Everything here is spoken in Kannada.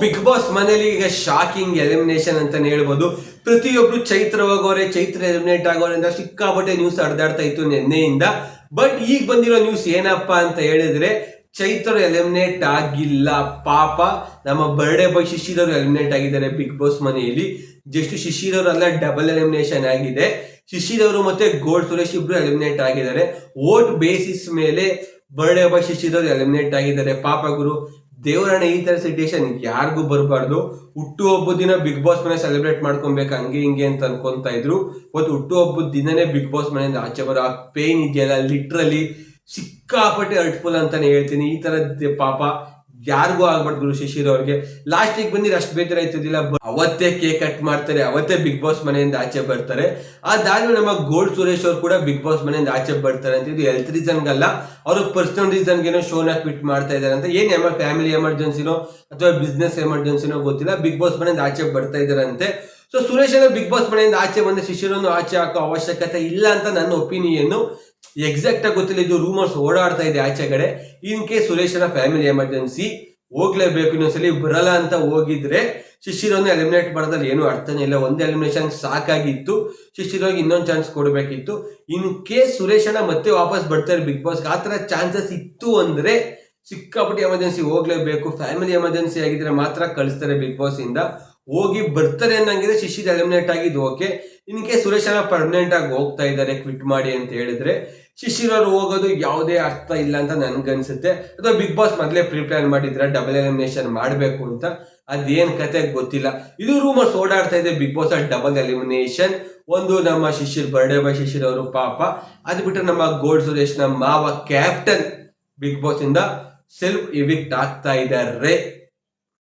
ಬಿಗ್ ಬಾಸ್ ಮನೇಲಿ ಈಗ ಶಾಕಿಂಗ್ ಎಲಿಮಿನೇಷನ್ ಅಂತಾನೆ ಹೇಳ್ಬೋದು. ಪ್ರತಿಯೊಬ್ರು ಚೈತ್ರ ಹೋಗೋರೆ ಚೈತ್ರ ಎಲಿಮಿನೇಟ್ ಆಗೋರಿಂದ ಸಿಕ್ಕಾಪಟ್ಟೆ ನ್ಯೂಸ್ ಹರಿದಾಡ್ತಾ ಇತ್ತು ನಿನ್ನೆಯಿಂದ. ಬಟ್ ಈಗ ಬಂದಿರೋ ನ್ಯೂಸ್ ಏನಪ್ಪಾ ಅಂತ ಹೇಳಿದ್ರೆ, ಚೈತ್ರ ಎಲಿಮಿನೇಟ್ ಆಗಿಲ್ಲ, ಪಾಪ. ನಮ್ಮ ಬರ್ಡೇ ಬಾಯ್ ಶಿಶಿರವರು ಎಲಿಮಿನೇಟ್ ಆಗಿದ್ದಾರೆ ಬಿಗ್ ಬಾಸ್ ಮನೆಯಲ್ಲಿ. ಜಸ್ಟ್ ಶಿಶಿರವರೆಲ್ಲ ಡಬಲ್ ಎಲಿಮಿನೇಷನ್ ಆಗಿದೆ. ಶಿಶಿರವರು ಮತ್ತೆ ಗೋಲ್ಡ್ ಸುರೇಶ್ ಇಬ್ರು ಎಲಿಮಿನೇಟ್ ಆಗಿದ್ದಾರೆ. ವೋಟ್ ಬೇಸಿಸ್ ಮೇಲೆ ಬರ್ಡೇ ಬಾಯ್ ಶಿಷ್ಯರು ಎಲಿಮಿನೇಟ್ ಆಗಿದ್ದಾರೆ. ಪಾಪ ಗುರು ದೇವರಣ್ಣ ಈ ತರ ಸಿಚುಯೇಷನ್ ಯಾರಿಗೂ ಬರಬಾರ್ದು. ಹುಟ್ಟು ಹಬ್ಬದ ದಿನ ಬಿಗ್ ಬಾಸ್ ಮನೆ ಸೆಲೆಬ್ರೇಟ್ ಮಾಡ್ಕೊಬೇಕು, ಹಂಗೆ ಹಿಂಗೆ ಅಂತ ಅನ್ಕೊಂತ ಇದ್ರು. ಮತ್ತು ಹುಟ್ಟು ಹಬ್ಬದ ದಿನನೇ ಬಿಗ್ ಬಾಸ್ ಮನೆಯಿಂದ ಆಚೆ ಬರೋ ಆ ಪೇನ್ ಇದೆಯಲ್ಲ ಲಿಟ್ರಲಿ ಸಿಕ್ಕಾಪಟ್ಟೆ ಹರ್ಟ್ಫುಲ್ ಅಂತಾನೆ ಹೇಳ್ತೀನಿ. ಈ ತರ ಪಾಪ ಯಾರಿಗೂ ಆಗ್ಬಾರ್ದು ಗುರು ಶಿಶಿರ್ ಅವ್ರಿಗೆ. ಲಾಸ್ಟಿಗೆ ಬಂದಿರ ಅಷ್ಟು ಬೇಜಾರ ಆಯ್ತದಿಲ್ಲ. ಅವತ್ತೇ ಕೇಕ್ ಕಟ್ ಮಾಡ್ತಾರೆ, ಅವತ್ತೇ ಬಿಗ್ ಬಾಸ್ ಮನೆಯಿಂದ ಆಚೆ ಬರ್ತಾರೆ. ಅದಾದ್ಮೇಲೆ ನಮ್ಮ ಗೋಲ್ಡ್ ಸುರೇಶ್ ಅವ್ರು ಕೂಡ ಬಿಗ್ ಬಾಸ್ ಮನೆಯಿಂದ ಆಚೆ ಬರ್ತಾರೆ ಅಂತ ಇದು ಹೆಲ್ತ್ ರೀಸನ್ಗಲ್ಲ ಅವರು ಪರ್ಸನಲ್ ರೀಸನ್ಗೇನೋ ಶೋನ ಕ್ವಿಟ್ ಮಾಡ್ತಾ ಇದ್ದಾರೆ ಅಂತ. ಏನು ಎಮ ಫ್ಯಾಮಿಲಿ ಎಮರ್ಜೆನ್ಸಿನೋ ಅಥವಾ ಬಿಸ್ನೆಸ್ ಎಮರ್ಜೆನ್ಸಿನೋ ಗೊತ್ತಿಲ್ಲ ಬಿಗ್ ಬಾಸ್ ಮನೆಯಿಂದ ಆಚೆ ಬರ್ತಾ ಇದ್ದಾರಂತೆ ಸೊ ಸುರೇಶ್ ಬಿಗ್ ಬಾಸ್ ಮನೆಯಿಂದ ಆಚೆ ಬಂದ ಶಿಷ್ಯರನ್ನು ಆಚೆ ಹಾಕೋ ಅವಶ್ಯಕತೆ ಇಲ್ಲ ಅಂತ ನನ್ನ ಒಪಿನಿಯನ್ ಎಕ್ಸಾಕ್ಟ್ ಆಗಿ ಗೊತ್ತಿಲ್ಲ ಇದು ರೂಮರ್ಸ್ ಓಡಾಡ್ತಾ ಇದೆ ಆಚೆ ಕಡೆ. ಇನ್ ಕೇಸ್ ಸುರೇಶನ ಫ್ಯಾಮಿಲಿ ಎಮರ್ಜೆನ್ಸಿ ಹೋಗ್ಲೇಬೇಕು ಇನ್ನೊಂದ್ಸಲಿ ಬರಲ್ಲ ಅಂತ ಹೋಗಿದ್ರೆ ಶಿಶಿರೋನ ಎಲಿಮಿನೇಟ್ ಮಾಡೋದ್ರಲ್ಲಿ ಏನು ಅರ್ಥನೇ ಇಲ್ಲ. ಒಂದೇ ಎಲಿಮಿನೇಷನ್ ಸಾಕಾಗಿತ್ತು. ಶಿಶಿರೋಗಿ ಇನ್ನೊಂದು ಚಾನ್ಸ್ ಕೊಡಬೇಕಿತ್ತು. ಇನ್ ಕೇಸ್ ಸುರೇಶನ ಮತ್ತೆ ವಾಪಸ್ ಬರ್ತಾರೆ ಬಿಗ್ ಬಾಸ್ ಆ ಥರ ಚಾನ್ಸಸ್ ಇತ್ತು ಅಂದ್ರೆ ಸಿಕ್ಕಾಪಟ್ಟೆ ಎಮರ್ಜೆನ್ಸಿ ಹೋಗ್ಲೇಬೇಕು. ಫ್ಯಾಮಿಲಿ ಎಮರ್ಜೆನ್ಸಿ ಆಗಿದ್ರೆ ಮಾತ್ರ ಕಳಿಸ್ತಾರೆ ಬಿಗ್ ಬಾಸ್ ಇಂದ. ಹೋಗಿ ಬರ್ತಾರೆ ಅನ್ನಂಗಿದ್ರೆ ಶಿಶಿರ್ ಎಲಿಮಿನೇಟ್ ಆಗಿದ್ದು ಓಕೆ ಇನ್ ಕೇಸ್ ಸುರೇಶನ ಪರ್ಮನೆಂಟ್ ಆಗಿ ಹೋಗ್ತಾ ಇದ್ದಾರೆ ಕ್ವಿಟ್ ಮಾಡಿ ಅಂತ ಹೇಳಿದ್ರೆ ಶಿಶಿರ್ ಅವ್ರು ಹೋಗೋದು ಯಾವುದೇ ಅರ್ಥ ಇಲ್ಲ ಅಂತ ನನ್ಗನ್ಸುತ್ತೆ ಅಥವಾ ಬಿಗ್ ಬಾಸ್ ಮೊದಲೇ ಪ್ರಿಪ್ಲಾನ್ ಮಾಡಿದ್ರೆ ಡಬಲ್ ಎಲಿಮಿನೇಷನ್ ಮಾಡಬೇಕು ಅಂತ ಅದೇನ್ ಕತೆ ಗೊತ್ತಿಲ್ಲ. ಇದು ರೂಮರ್ಸ್ ಓಡಾಡ್ತಾ ಇದೆ ಬಿಗ್ ಬಾಸ್ ಡಬಲ್ ಎಲಿಮಿನೇಷನ್ ಒಂದು ನಮ್ಮ ಶಿಶಿರ್ ಬರ್ಡೇ ಬಾಯ್ ಶಿಶಿರ್ ಅವರು ಪಾಪ. ಅದು ಬಿಟ್ಟರೆ ನಮ್ಮ ಗೋಲ್ಡ್ ಸುರೇಶ್ ನಮ್ಮ ಮಾವ ಕ್ಯಾಪ್ಟನ್ ಬಿಗ್ ಬಾಸ್ ಇಂದ ಸೆಲ್ಫ್ ಇವಿಕ್ಟ್ ಆಗ್ತಾ ಇದ್ದಾರೆ